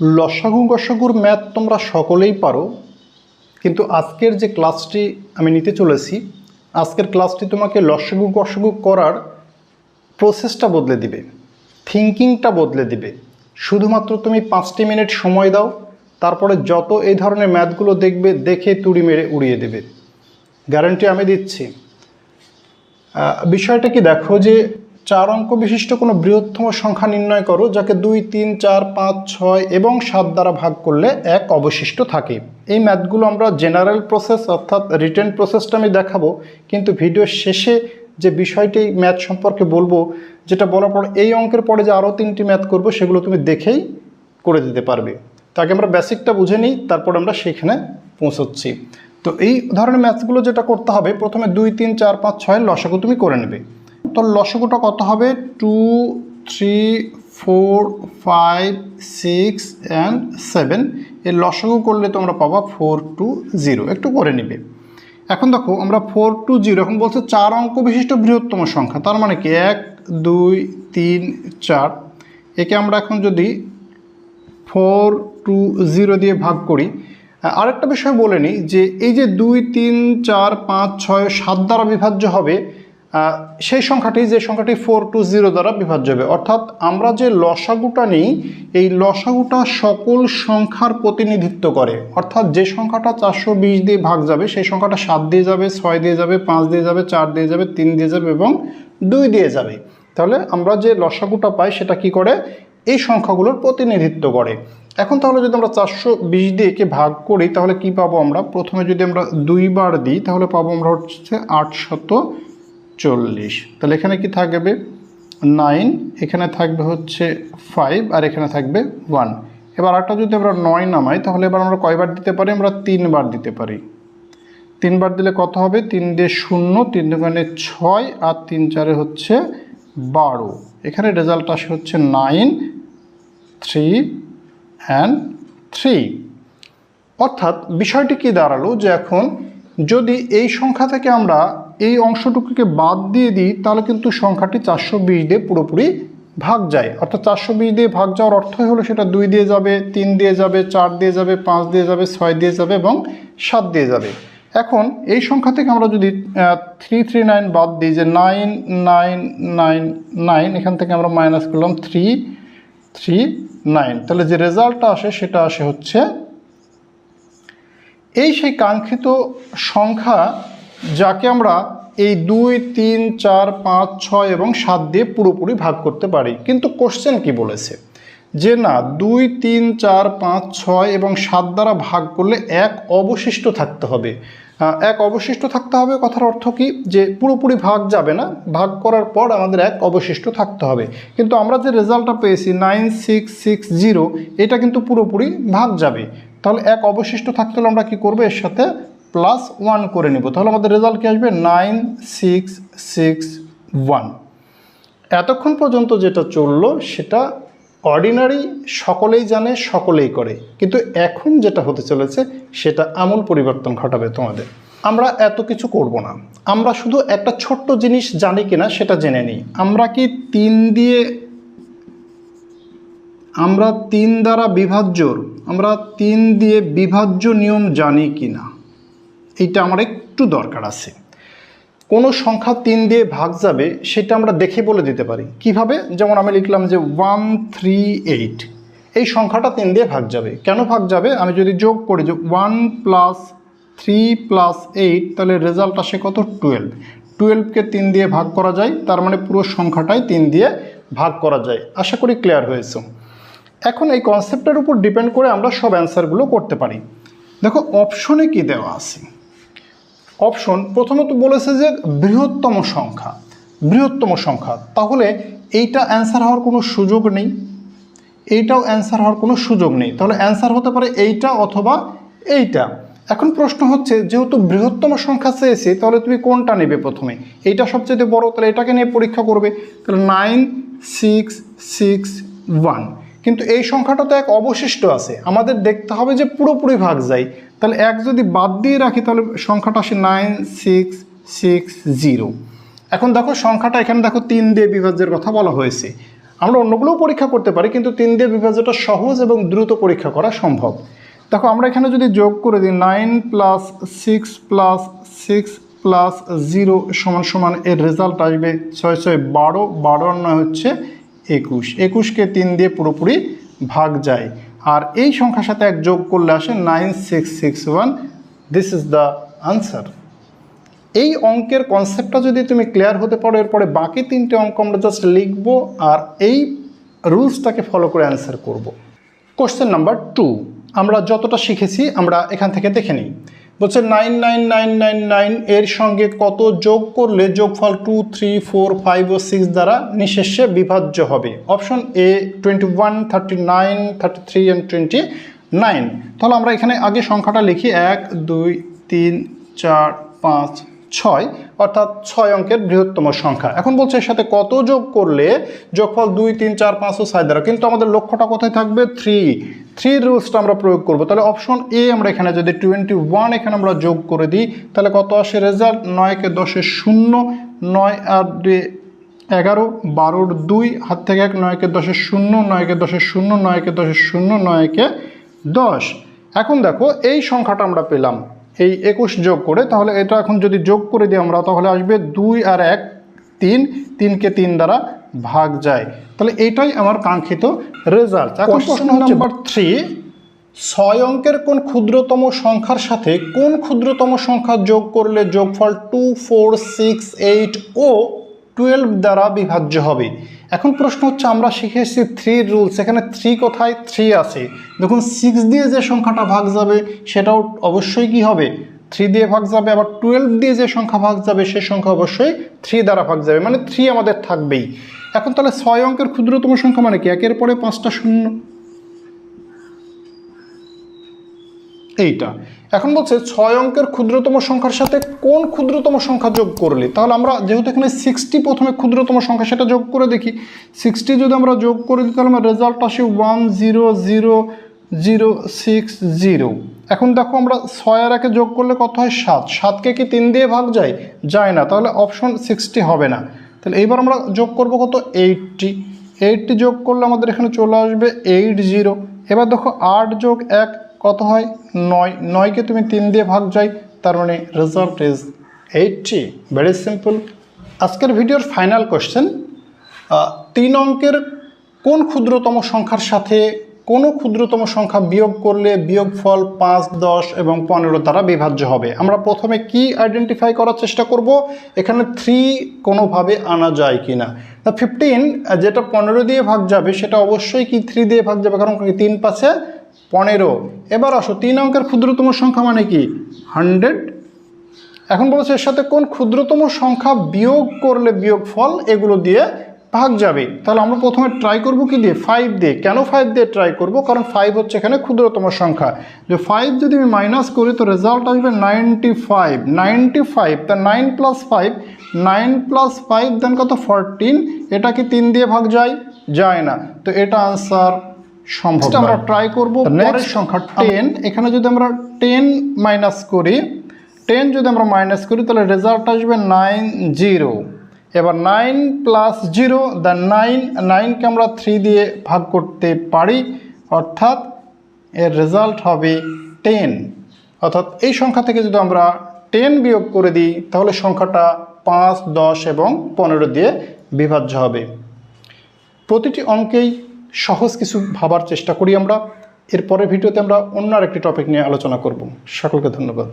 লসাগু গসাগুর ম্যাথ তোমরা সকলেই পারো, কিন্তু আজকের যে ক্লাসটি আমি নিতে চলেছি, আজকের ক্লাসটি তোমাকে লসাগু গসাগু করার প্রসেসটা বদলে দিবে থিঙ্কিংটা বদলে দিবে। শুধুমাত্র তুমি পাঁচটি মিনিট সময় দাও, তারপরে যত এই ধরনের ম্যাথগুলো দেখবে, দেখে তুড়ি মেরে উড়িয়ে দেবে। গ্যারান্টি আমি দিচ্ছি। বিষয়টা কি দেখো যে চার অঙ্ক বিশিষ্ট কোনো বৃহত্তম সংখ্যা নির্ণয় করো, যাকে দুই, তিন, চার, পাঁচ, ছয় এবং সাত দ্বারা ভাগ করলে এক অবশিষ্ট থাকে। এই ম্যাথগুলো আমরা জেনারেল প্রসেস অর্থাৎ রিটেন প্রসেসটা আমি দেখাবো, কিন্তু ভিডিওর শেষে যে বিষয়টি ম্যাথ সম্পর্কে বলব, যেটা বলার পর এই অঙ্কের পরে যে আরও তিনটি ম্যাথ করব, সেগুলো তুমি দেখেই করে দিতে পারবে। তাকে আমরা বেসিকটা বুঝে নিই, তারপর আমরা সেখানে পৌঁছচ্ছি। তো এই ধরনের ম্যাথগুলো যেটা করতে হবে, প্রথমে দুই, তিন, চার, পাঁচ, ছয়ের লসাগু তুমি করে নেবে। তো লসাগুটা কত হবে? Two three four five six and seven এর লসাগু করলে তোমরা পাবা ফোর টু জিরো একটু করে নিবে। এখন দেখো, আমরা ফোর টু জিরো এখন বলছে চার অঙ্ক বিশিষ্ট বৃহত্তম সংখ্যা। তার মানে কি? এক, দুই, তিন, চার। একে আমরা এখন যদি ফোর টু জিরো দিয়ে ভাগ করি, আরেকটা বিষয় বলে নিই যে এই যে দুই, তিন, চার, পাঁচ, ছয়, সাত দ্বারা বিভাজ্য হবে সেই সংখ্যাটি যে সংখ্যাটি ফোর টু জিরো দ্বারা বিভাজ্য হবে অর্থাৎ আমরা যে লসাগুটা নিই, এই লসাগুটা সকল সংখ্যার প্রতিনিধিত্ব করে। অর্থাৎ যে সংখ্যাটা চারশো বিশ দিয়ে ভাগ যাবে, সেই সংখ্যাটা সাত দিয়ে যাবে, ছয় দিয়ে যাবে, পাঁচ দিয়ে যাবে, চার দিয়ে যাবে, তিন দিয়ে যাবে এবং দুই দিয়ে যাবে। তাহলে আমরা যে লসাগুটা পাই, সেটা কি করে? এই সংখ্যাগুলোর প্রতিনিধিত্ব করে। এখন তাহলে যদি আমরা চারশো বিশ দিয়ে একে ভাগ করি, তাহলে কি পাবো আমরা? প্রথমে যদি আমরা দুইবার দিই, তাহলে পাবো আমরা হচ্ছে আটশত চল্লিশ। তাহলে এখানে কি থাকবে? নাইন, এখানে থাকবে হচ্ছে ফাইভ আর এখানে থাকবে ওয়ান। এবার একটা যদি আমরা নয় নামাই, তাহলে এবার আমরা কয়বার দিতে পারি? আমরা তিনবার দিতে পারি। তিনবার দিলে কত হবে? তিন দিয়ে শূন্য, তিন দোকানে ছয় আর তিন চারে হচ্ছে বারো। এখানে রেজাল্ট আসে হচ্ছে নাইন থ্রি অ্যান্ড থ্রি অর্থাৎ বিষয়টি কি দাঁড়াল যে এখন যদি এই সংখ্যা থেকে আমরা এই অংশটুকুকে বাদ দিয়ে দিই, তাহলে কিন্তু সংখ্যাটি চারশো বিশ দিয়ে পুরোপুরি ভাগ যায়। অর্থাৎ চারশো বিশ দিয়ে ভাগ যাওয়ার অর্থই হলো সেটা দুই দিয়ে যাবে, তিন দিয়ে যাবে, চার দিয়ে যাবে, পাঁচ দিয়ে যাবে, ছয় দিয়ে যাবে এবং সাত দিয়ে যাবে। এখন এই সংখ্যা থেকে আমরা যদি থ্রি থ্রি নাইন বাদ দিই, যে নাইন নাইন নাইন নাইন এখান থেকে আমরা মাইনাস করলাম থ্রি থ্রি নাইন তাহলে যে রেজাল্টটা আসে সেটা আসে হচ্ছে এই সেই কাঙ্ক্ষিত সংখ্যা যাকে আমরা এই দুই, তিন, চার, পাঁচ, ছয় এবং সাত দিয়ে পুরোপুরি ভাগ করতে পারি। কিন্তু কোশ্চেন কি বলেছে? যে না, দুই, তিন, চার, পাঁচ, ছয় এবং সাত দ্বারা ভাগ করলে এক অবশিষ্ট থাকতে হবে। এক অবশিষ্ট থাকতে হবে কথার অর্থ কি? যে পুরোপুরি ভাগ যাবে না, ভাগ করার পর আমাদের এক অবশিষ্ট থাকতে হবে। কিন্তু আমরা যে রেজাল্টটা পেয়েছি, নাইন, সিক্স সিক্স, জিরো, এটা কিন্তু পুরোপুরি ভাগ যাবে। তাহলে এক অবশিষ্ট থাকতে হলে আমরা কি করব? এর সাথে প্লাস ওয়ান করে নেব। তাহলে আমাদের রেজাল্ট কি আসবে? নাইন সিক্স সিক্স ওয়ান এতক্ষণ পর্যন্ত যেটা চলল, সেটা অর্ডিনারি সকলেই জানে, সকলেই করে। কিন্তু এখন যেটা হতে চলেছে, সেটা আমূল পরিবর্তন ঘটাবে তোমাদের। আমরা এত কিছু করব না। আমরা শুধু একটা ছোট্ট জিনিস জানি কিনা, সেটা জেনে নিই। আমরা কি তিন দিয়ে, আমরা তিন দ্বারা বিভাজ্যর? আমরা তিন দিয়ে বিভাজ্য নিয়ম জানি কি না এইটা আমার একটু দরকার আছে। কোনো সংখ্যা তিন দিয়ে ভাগ যাবে, সেটা আমরা দেখে বলে দিতে পারি। কীভাবে? যেমন আমি লিখলাম যে ওয়ান থ্রি এইট। এই সংখ্যাটা তিন দিয়ে ভাগ যাবে। কেন ভাগ যাবে? আমি যদি যোগ করি যে one plus three plus eight, তাহলে রেজাল্ট আসে কত? টুয়েলভ। টুয়েলভকে তিন দিয়ে ভাগ করা যায়, তার মানে পুরো সংখ্যাটাই তিন দিয়ে ভাগ করা যায়। আশা করি ক্লিয়ার হয়েছে। এখন এই কনসেপ্টের উপর ডিপেন্ড করে আমরা সব অ্যান্সারগুলো করতে পারি। দেখো অপশনে কি দেওয়া আছে? অপশন প্রথমত বলেছে যে বৃহত্তম সংখ্যা বৃহত্তম সংখ্যা। তাহলে এইটা অ্যান্সার হওয়ার কোনো সুযোগ নেই। এইটাও অ্যান্সার হওয়ার কোনো সুযোগ নেই। তাহলে অ্যান্সার হতে পারে এইটা অথবা এইটা। এখন প্রশ্ন হচ্ছে, যেহেতু বৃহত্তম সংখ্যা চেয়েছি, তাহলে তুমি কোনটা নেবে প্রথমে? এইটা সবচেয়ে বড়, তাহলে এটাকে নিয়ে পরীক্ষা করবে। তাহলে নাইন, সিক্স সিক্স, ওয়ান। কিন্তু এই সংখ্যাটা তো এক অবশিষ্ট আছে। আমাদের দেখতে হবে যে পুরোপুরি ভাগ যায়। তাহলে এক যদি বাদ দিয়ে রাখি, তাহলে সংখ্যাটা আসে নাইন সিক্স সিক্স জিরো এখন দেখো সংখ্যাটা এখানে দেখো তিন দিয়ে বিভাজ্যের কথা বলা হয়েছে। আমরা অন্যগুলোও পরীক্ষা করতে পারি, কিন্তু তিন দিয়ে বিভাজ্যটা সহজ এবং দ্রুত পরীক্ষা করা সম্ভব। দেখো আমরা এখানে যদি যোগ করে দিই nine plus six plus six plus zero সমান সমান এর রেজাল্ট আসবে ছয় ছয়, বারো বারো নয় হচ্ছে একুশ। একুশকে তিন দিয়ে পুরোপুরি ভাগ যায়। আর এই সংখ্যার সাথে এক যোগ করলে আসে nine six six one this is the answer এই অঙ্কের কনসেপ্টটা যদি তুমি ক্লিয়ার হতে পারো, এরপরে বাকি তিনটে অঙ্ক আমরা জাস্ট লিখব আর এই রুলসটাকে ফলো করে অ্যান্সার করব। কোশ্চেন নাম্বার টু আমরা যতটা শিখেছি, আমরা এখান থেকে দেখে নিই। বলছে nine nine nine nine nine এর সঙ্গে কত যোগ করলে যোগফল টু থ্রি ফোর ফাইভ ও সিক্স দ্বারা নিঃশেষে বিভাজ্য হবে? Option A twenty one thirty nine thirty three and twenty nine তাহলে আমরা এখানে আগে সংখ্যাটা লিখি। এক, দুই, তিন, চার, পাঁচ ছয়, অর্থাৎ ছয় অঙ্কের বৃহত্তম সংখ্যা। এখন বলছে এর সাথে কত যোগ করলে যোগফল দুই, তিন, চার, পাঁচ ও ছয় দ্বারা? কিন্তু আমাদের লক্ষ্যটা কোথায় থাকবে? থ্রি। থ্রি রুলসটা আমরা প্রয়োগ করব। তাহলে অপশন এ আমরা এখানে যদি টোয়েন্টি ওয়ান এখানে আমরা যোগ করে দিই, তাহলে কত আসে রেজাল্ট? নয়কে দশে শূন্য, নয় আর এগারো, বারোর দুই, হাত থেকে এক, নয়কে দশের শূন্য, নয়কে দশের শূন্য, নয়কে দশের শূন্য, নয়কে দশ। এখন দেখো, এই সংখ্যাটা আমরা পেলাম। এই একুশ যোগ করে তাহলে এটা এখন যদি যোগ করে দিই আমরা তাহলে আসবে দুই আর এক তিন তিনকে তিন দ্বারা ভাগ যায়। তাহলে এইটাই আমার কাঙ্ক্ষিত রেজাল্ট নাম্বার থ্রি ছয় অঙ্কের কোন ক্ষুদ্রতম সংখ্যার সাথে কোন ক্ষুদ্রতম সংখ্যা যোগ করলে যোগফল টু ফোর সিক্স এইট ও টুয়েলভ দ্বারা বিভাজ্য হবে? এখন প্রশ্ন হচ্ছে, আমরা শিখে এসেছি থ্রি রুলস এখানে থ্রি কোথায় থ্রি আছে। দেখুন সিক্স দিয়ে যে সংখ্যাটা ভাগ যাবে, সেটাও অবশ্যই কি হবে? থ্রি দিয়ে ভাগ যাবে, আবার টুয়েলভ দিয়ে যে সংখ্যা ভাগ যাবে সে সংখ্যা অবশ্যই থ্রি দ্বারা ভাগ যাবে। মানে থ্রি আমাদের থাকবেই। এখন তাহলে ছয় অঙ্কের ক্ষুদ্রতম সংখ্যা মানে কি? একের পরে পাঁচটা শূন্য এইটা। এখন বলছে ছয় অঙ্কের ক্ষুদ্রতম সংখ্যার সাথে কোন ক্ষুদ্রতম সংখ্যা যোগ করলে? তাহলে আমরা যেহেতু এখানে সিক্সটি প্রথমে ক্ষুদ্রতম সংখ্যা সেটা যোগ করে দেখি সিক্সটি যদি আমরা যোগ করে দিই, তাহলে আমার রেজাল্ট আসে one zero zero zero six zero এখন দেখো আমরা ছয় আর একে যোগ করলে কত হয়? সাত। সাতকে কি তিন দিয়ে ভাগ যায়? যায় না। তাহলে অপশন সিক্সটি হবে না। তাহলে এইবার আমরা যোগ করব কত? এইটটি এইটটি যোগ করলে আমাদের এখানে চলে আসবে এইট জিরো এবার দেখো আট যোগ এক কত হয়? নয়। নয়কে তুমি তিন দিয়ে ভাগ যাই তার মানে result is eighty very simple আজকের ভিডিওর ফাইনাল কোশ্চেন তিন অঙ্কের কোন ক্ষুদ্রতম সংখ্যার সাথে কোনো ক্ষুদ্রতম সংখ্যা বিয়োগ করলে বিয়োগফল পাঁচ, দশ এবং পনেরো দ্বারা বিভাজ্য হবে? আমরা প্রথমে কি আইডেন্টিফাই করার চেষ্টা করব? এখানে থ্রি কোনোভাবে আনা যায় কি না তা ফিফটিন যেটা পনেরো দিয়ে ভাগ যাবে, সেটা অবশ্যই কি থ্রি দিয়ে ভাগ যাবে? কারণ তিন পাশে পনেরো। এবার আসো, তিন অঙ্কের ক্ষুদ্রতম সংখ্যা মানে কি? হান্ড্রেড। এখন বলছে এর সাথে কোন ক্ষুদ্রতম সংখ্যা বিয়োগ করলে বিয়োগ ফল, এগুলো দিয়ে ভাগ যাবে। তাহলে আমরা প্রথমে ট্রাই করব কি দিয়ে? ফাইভ দিয়ে। কেন ফাইভ দিয়ে ট্রাই করব? কারণ ফাইভ হচ্ছে এখানে ক্ষুদ্রতম সংখ্যা। যে ফাইভ যদি আমি মাইনাস করি, তো রেজাল্ট আসবে নাইনটি ফাইভ নাইনটি ফাইভ তা nine plus five nine plus five then কত? ফরটিন এটা কি তিন দিয়ে ভাগ যায়? যায় না। তো এটা আনসার সম্ভব আমরা ট্রাই করব পরের সংখ্যা টেন এখানে যদি আমরা টেন মাইনাস করি টেন যদি আমরা মাইনাস করি তাহলে রেজাল্ট আসবে নাইন জিরো এবার nine plus zero the nine নাইনকে আমরা থ্রি দিয়ে ভাগ করতে পারি অর্থাৎ এর রেজাল্ট হবে টেন অর্থাৎ এই সংখ্যা থেকে যদি আমরা টেন বিয়োগ করে দিই তাহলে সংখ্যাটা পাঁচ দশ এবং পনেরো দিয়ে বিভাজ্য হবে। প্রতিটি অঙ্কেই সহজ কিছু ভাবার চেষ্টা করি আমরা। এরপরে ভিডিওতে আমরা অন্য আরেকটি টপিক নিয়ে আলোচনা করব। সকলকে ধন্যবাদ।